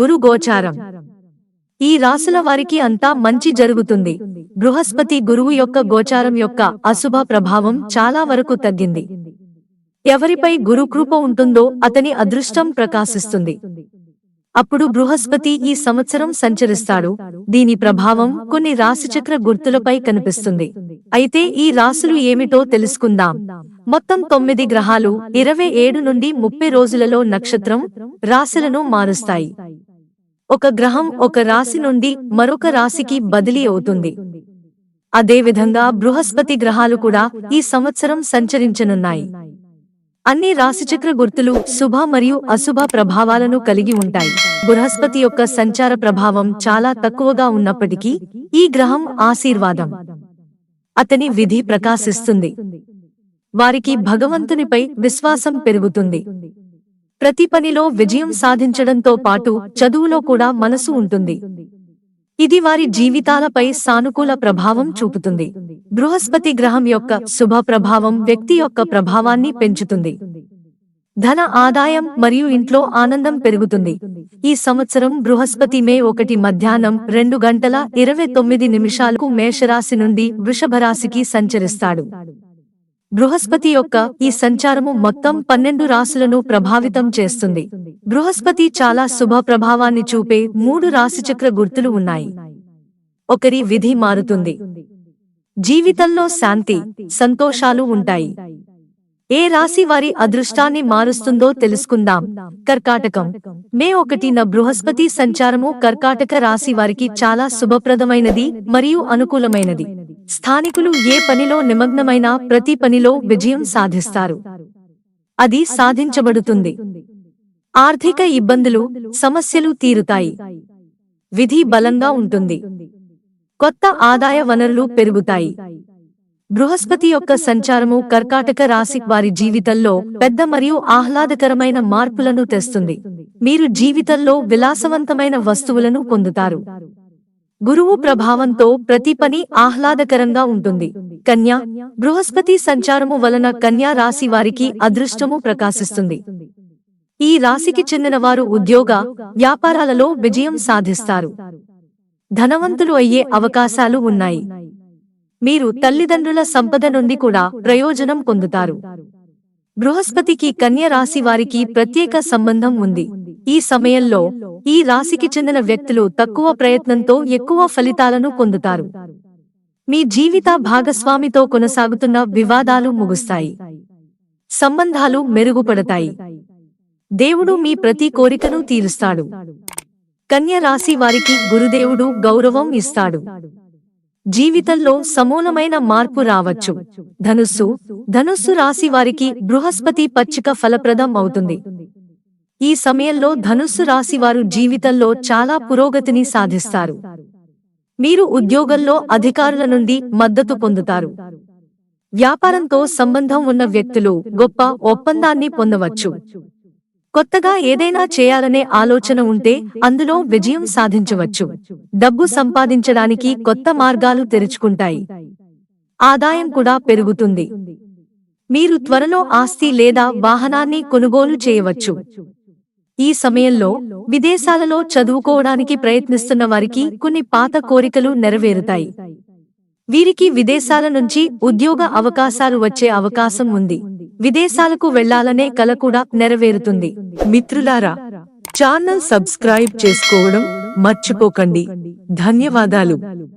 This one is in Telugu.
గురు గోచారం. ఈ రాసుల వారికి అంతా మంచి జరుగుతుంది. బృహస్పతి గురువు యొక్క గోచారం యొక్క అశుభ ప్రభావం చాలా వరకు తగ్గింది. ఎవరిపై గురుకృప ఉంటుందో అతని అదృష్టం ప్రకాశిస్తుంది. అప్పుడు బృహస్పతి ఈ సంవత్సరం సంచరిస్తాడు. దీని ప్రభావం కొన్ని రాశిచక్ర గుర్తులపై కనిపిస్తుంది. అయితే ఈ రాశులు ఏమిటో తెలుసుకుందాం. మొత్తం తొమ్మిది గ్రహాలు ఇరవై ఏడు నుండి ముప్పై రోజులలో నక్షత్రం రాశులను మారుస్తాయి. ఒక గ్రహం ఒక రాశి నుండి మరొక రాశికి బదిలీ అవుతుంది. అదేవిధంగా బృహస్పతి గ్రహాలు కూడా ఈ సంవత్సరం సంచరించనున్నాయి. అన్ని రాశిచక్ర గుర్తులు శుభ మరియు అశుభ ప్రభావాలను కలిగి ఉంటాయి. బృహస్పతి యొక్క సంచార ప్రభావం చాలా తక్కువగా ఉన్నప్పటికీ ఈ గ్రహం ఆశీర్వాదం. అతని విధి ప్రకాశిస్తుంది. వారికి భగవంతునిపై విశ్వాసం పెరుగుతుంది. ప్రతి పనిలో విజయం సాధించడంతో పాటు చదువులో కూడా మనసు ఉంటుంది. ఇది వారి జీవితాలపై సానుకూల ప్రభావం చూపుతుంది. బృహస్పతి గ్రహం యొక్క శుభ ప్రభావం వ్యక్తి యొక్క ప్రభావాన్ని పెంచుతుంది. ధన ఆదాయం మరియు ఇంట్లో ఆనందం పెరుగుతుంది. ఈ సంవత్సరం బృహస్పతి మే ఒకటి మధ్యాహ్నం రెండు గంటల ఇరవై తొమ్మిది నిమిషాలకు మేషరాశి నుండి వృషభరాశికి సంచరిస్తాడు. బృహస్పతి యొక్క ఈ సంచారము మొత్తం పన్నెండు రాశులను ప్రభావితం చేస్తుంది. బృహస్పతి చాలా శుభ ప్రభావాన్ని చూపే మూడు రాశిచక్ర గుర్తులు ఉన్నాయి. ఒకరి విధి మారుతుంది. జీవితంలో శాంతి సంతోషాలు ఉంటాయి. ఏ రాశి వారి అదృష్టాన్ని మారుస్తుందో తెలుసుకుందాం. కర్కాటకం. మే ఒకటిన బృహస్పతి సంచారము కర్కాటక రాశి వారికి చాలా శుభప్రదమైనది మరియు అనుకూలమైనది. స్థానికులు ఏ పనిలో నిమగ్నమైనా ప్రతి పనిలో విజయం సాధిస్తారు. అది సాధించబడుతుంది. ఆర్థిక ఇబ్బందులు సమస్యలు తీరుతాయి. విధి బలంగా ఉంటుంది. కొత్త ఆదాయ వనరులు పెరుగుతాయి. బృహస్పతి యొక్క సంచారము కర్కాటక రాశి వారి జీవితంలో పెద్ద మరియు ఆహ్లాదకరమైన మార్పులను తెస్తుంది. మీరు జీవితంలో విలాసవంతమైన వస్తువులను పొందుతారు. గురువు ప్రభావంతో ప్రతి పని ఆహ్లాదకరంగా ఉంటుంది. కన్యా బృహస్పతి సంచారము వలన కన్యా రాశి వారికి అదృష్టము ప్రకాశిస్తుంది. ఈ రాశికి చెందిన వారు ఉద్యోగ వ్యాపారాలలో విజయం సాధిస్తారు. ధనవంతులు అయ్యే అవకాశాలు ఉన్నాయి. మీరు తల్లిదండ్రుల సంపద నుండి కూడా ప్రయోజనం పొందుతారు. బృహస్పతికి కన్య రాశి వారికి ప్రత్యేక సంబంధం ఉంది. ఈ సమయంలో ఈ రాశికి చెందిన వ్యక్తులు తక్కువ ప్రయత్నంతో ఎక్కువ ఫలితాలను పొందుతారు. మీ జీవిత భాగస్వామితో కొనసాగుతున్న వివాదాలు ముగుస్తాయి. సంబంధాలు మెరుగుపడతాయి. దేవుడు మీ ప్రతి కోరికను తీరుస్తాడు. కన్య రాశి వారికి గురుదేవుడు గౌరవం ఇస్తాడు. జీవితంలో సమూలమైన మార్పు రావచ్చు. ధనుస్సు ధనుస్సు రాశి వారికి బృహస్పతి పచ్చిక ఫలప్రదం అవుతుంది. ఈ సమయంలో ధనుస్సు రాశి వారు జీవితంలో చాలా పురోగతిని సాధిస్తారు. మీరు ఉద్యోగంలో అధికారుల నుండి మద్దతు పొందుతారు. వ్యాపారంతో సంబంధం ఉన్న వ్యక్తులు గొప్ప ఒప్పందాన్ని పొందవచ్చు. కొత్తగా ఏదైనా చేయాలనే ఆలోచన ఉంటే అందులో విజయం సాధించవచ్చు. డబ్బు సంపాదించడానికి కొత్త మార్గాలు తెరుచుకుంటాయి. ఆదాయం కూడా పెరుగుతుంది. మీరు త్వరలో ఆస్తి లేదా వాహనాన్ని కొనుగోలు చేయవచ్చు. ఈ సమయంలో విదేశాలలో చదువుకోవడానికి ప్రయత్నిస్తున్న వారికి కొన్ని పాత కోరికలు నెరవేరుతాయి. వీరికి విదేశాల నుంచి ఉద్యోగ అవకాశాలు వచ్చే అవకాశం ఉంది. విదేశాలకు వెళ్ళాలనే కల కూడా నెరవేరుతుంది. మిత్రులారా ఛానల్ సబ్స్క్రైబ్ చేసుకోవడం మర్చిపోకండి. ధన్యవాదాలు.